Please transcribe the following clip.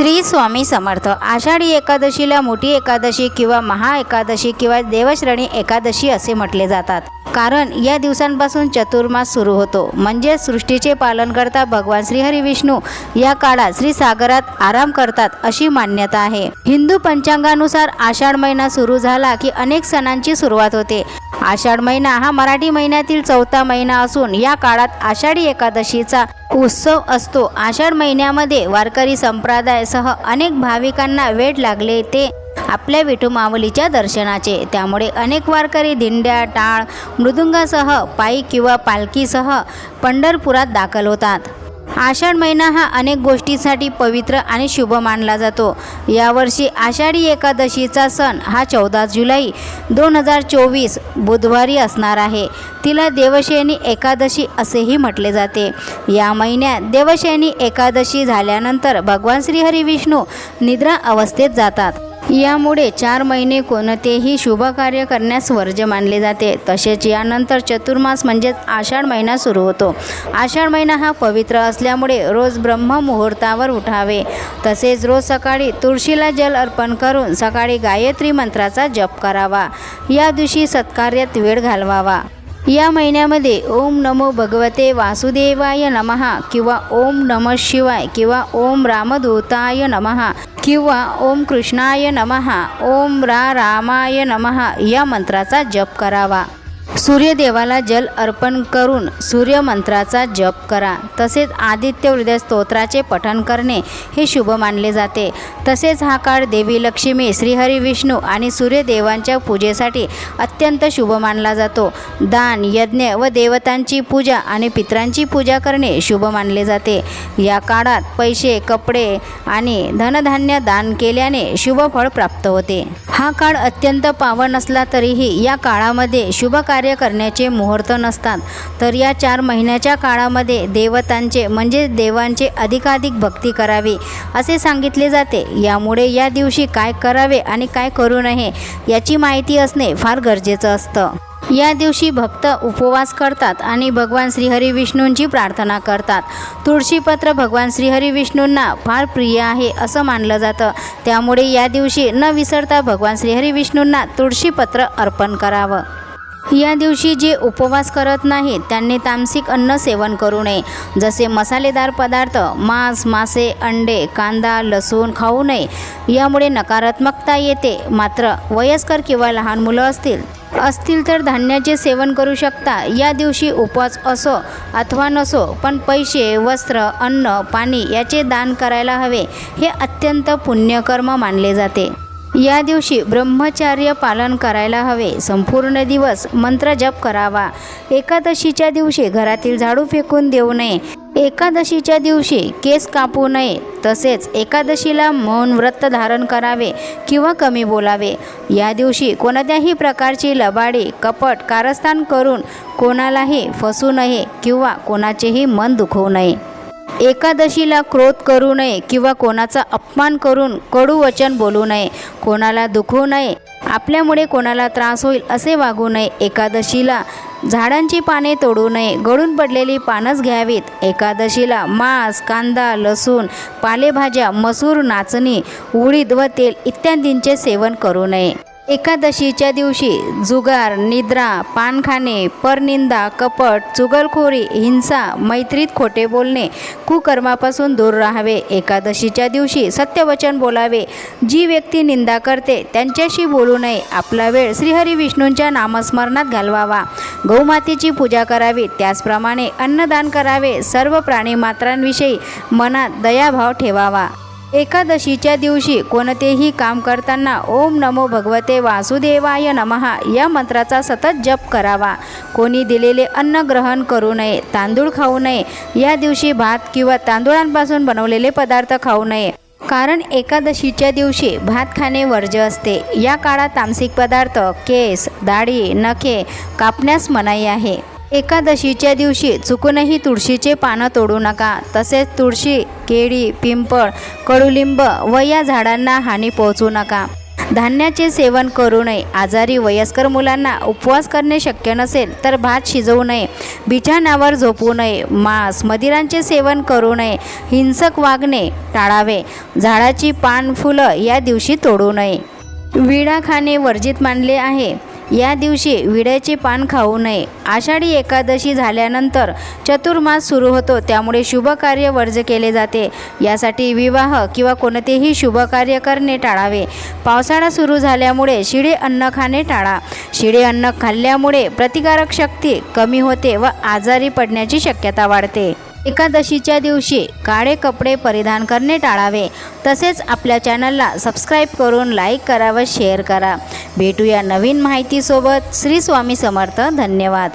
श्री स्वामी समर्थ. आषाढी एकादशीला मोठी एकादशी किंवा महा एकादशी किंवा देवश्रेणी एकादशी असे म्हटले जातात. कारण या दिवसांपासून चतुर्मास सुरू होतो. म्हणजे सृष्टीचे पालन करता भगवान श्रीहरी विष्णू या काळात श्री सागरात आराम करतात अशी मान्यता आहे. हिंदू पंचांगानुसार आषाढ महिना सुरू झाला की अनेक सणांची सुरुवात होते. आषाढ महिना हा मराठी महिन्यातील चौथा महिना असून या काळात आषाढी एकादशीचा उत्सव असतो. आषाढ महिन्यामध्ये वारकरी संप्रदायासह अनेक भाविकांना वेळ लागले ते आपल्या विठू माऊलीच्या दर्शनाचे. त्यामुळे अनेक वारकरी दिंड्या टाळ मृदुंगासह पायी किंवा पालखीसह पंढरपुरात दाखल होतात. आषाढ महिना हा अनेक गोष्टींसाठी पवित्र आणि शुभ मानला जातो. यावर्षी आषाढी एकादशीचा सण हा चौदा जुलै दोन हजार चोवीस बुधवारी असणार आहे. तिला देवशयनी एकादशी असेही म्हटले जाते. या महिन्यात देवशयनी एकादशी झाल्यानंतर भगवान श्रीहरी विष्णू निद्रा अवस्थेत जातात. यामुळे चार महिने कोणतेही शुभ कार्य करण्यास वर्ज मानले जाते. तसेच यानंतर चतुर्मास म्हणजेच आषाढ महिना सुरू होतो. आषाढ महिना हा पवित्र असल्यामुळे रोज ब्रह्ममुहूर्तावर उठावे. तसेच रोज सकाळी तुळशीला जल अर्पण करून सकाळी गायत्री मंत्राचा जप करावा. या दिवशी सत्कार्यात वेळ घालवावा. या महिन्यामध्ये ओम नमो भगवते वासुदेवाय नमहा किंवा ओम नम शिवाय किंवा ओम रामदूताय नमहा किंवा ओम कृष्णाय नमहा ओम रा रामाय नमहा या मंत्राचा जप करावा. सूर्यदेवाला जल अर्पण करून सूर्यमंत्राचा जप करा. तसेच आदित्य हृदय स्तोत्राचे पठण करणे हे शुभ मानले जाते. तसेच हा काळ देवी लक्ष्मी श्रीहरी विष्णू आणि सूर्यदेवांच्या पूजेसाठी अत्यंत शुभ मानला जातो. दान यज्ञ व देवतांची पूजा आणि पित्रांची पूजा करणे शुभ मानले जाते. या काळात पैसे कपडे आणि धनधान्य दान केल्याने शुभ फळ प्राप्त होते. हा काळ अत्यंत पावन असला तरीही या काळामध्ये शुभ कार्य कार्य करण्याचे मुहूर्त नसतात. तर या चार महिन्याच्या काळामध्ये देवतांचे म्हणजे देवांचे अधिकाधिक भक्ती करावी असे सांगितले जाते. यामुळे या दिवशी काय करावे आणि काय करू नये याची माहिती असणे फार गरजेचं असतं. या दिवशी भक्त उपवास करतात आणि भगवान श्रीहरी विष्णूंची प्रार्थना करतात. तुळशीपत्र भगवान श्रीहरी विष्णूंना फार प्रिय आहे असं मानलं जातं. त्यामुळे या दिवशी न विसरता भगवान श्रीहरी विष्णूंना तुळशीपत्र अर्पण करावं. या दिवशी जे उपवास करत नाहीत त्यांनी तामसिक अन्न सेवन करू नये. जसे मसालेदार पदार्थ मांस मासे अंडे कांदा लसूण खाऊ नये. यामुळे नकारात्मकता येते. मात्र वयस्कर किंवा लहान मुलं असतील असतील तर धान्याचे सेवन करू शकता. या दिवशी उपवास असो अथवा नसो पण पैसे वस्त्र अन्न पाणी याचे दान करायला हवे. हे अत्यंत पुण्यकर्म मानले जाते. या दिवशी ब्रह्मचार्य पालन करायला हवे. संपूर्ण दिवस मंत्र जप करावा. एकादशीच्या दिवशी घरातील झाडू फेकून देऊ नये. एकादशीच्या दिवशी केस कापू नये. तसेच एकादशीला मौन व्रत धारण करावे किंवा कमी बोलावे. या दिवशी कोणत्याही प्रकारची लबाडी कपट कारस्थान करून कोणालाही फसू नये किंवा कोणाचेही मन दुखवू नये. एकादशीला क्रोध करू नये किंवा कोणाचा अपमान करून कडू वचन बोलू नये. कोणाला दुखवू नये आपल्यामुळे कोणाला त्रास होईल असे वागू नये. एकादशीला झाडांची पाने तोडू नये गळून पडलेली पानच घ्यावीत. एकादशीला मांस कांदा लसूण पालेभाज्या मसूर नाचणी उडीद व तेल इत्यादींचे सेवन करू नये. एकादशीच्या दिवशी जुगार निद्रा पान खाणे परनिंदा कपट चुगलखोरी हिंसा मैत्रीत खोटे बोलणे कुकर्मापासून दूर राहावे. एकादशीच्या दिवशी सत्यवचन बोलावे. जी व्यक्ती निंदा करते त्यांच्याशी बोलू नये. आपला वेळ श्रीहरी विष्णूंच्या नामस्मरणात घालवावा. गौमातेची पूजा करावी. त्याचप्रमाणे अन्नदान करावे. सर्व प्राणीमात्रांविषयी मनात दयाभाव ठेवावा. एकादशीच्या दिवशी कोणतेही काम करताना ओम नमो भगवते वासुदेवाय नमहा या मंत्राचा सतत जप करावा. कोणी दिलेले अन्न ग्रहण करू नये तांदूळ खाऊ नये या दिवशी भात किंवा तांदूळांपासून बनवलेले पदार्थ खाऊ नये. कारण एकादशीच्या दिवशी भात खाणे वर्ज्य असते. या काळात तामसिक पदार्थ केस दाढी नखे कापण्यास मनाई आहे. एकादशीच्या दिवशी चुकूनही तुळशीचे पानं तोडू नका. तसेच तुळशी केळी पिंपळ कडुलिंब व या झाडांना हानी पोहोचू नका. धान्याचे सेवन करू नये. आजारी वयस्कर मुलांना उपवास करणे शक्य नसेल तर भात शिजवू नये. बिछाण्यावर झोपू नये. मांस मदिरांचे सेवन करू नये. हिंसक वागणे टाळावे. झाडाची पान फुलं या दिवशी तोडू नये. विडा खाणे वर्जित मानले आहे. या दिवशी विड्याचे पान खाऊ नये. आषाढी एकादशी झाल्यानंतर चतुर्मास सुरू होतो. त्यामुळे शुभ कार्य वर्ज केले जाते. यासाठी विवाह किंवा कोणतेही शुभ कार्य करणे टाळावे. पावसाळा सुरू झाल्यामुळे शिळे अन्न खाणे टाळा. शिळे अन्न खाल्ल्यामुळे प्रतिकारक शक्ती कमी होते व आजारी पडण्याची शक्यता वाढते. एकादशीच्या दिवशी काळे कपडे परिधान करणे टाळावे. तसेच आपल्या चॅनलला सबस्क्राईब करून लाईक करा व शेअर करा. भेटूया नवीन माहितीसोबत. श्री स्वामी समर्थ. धन्यवाद.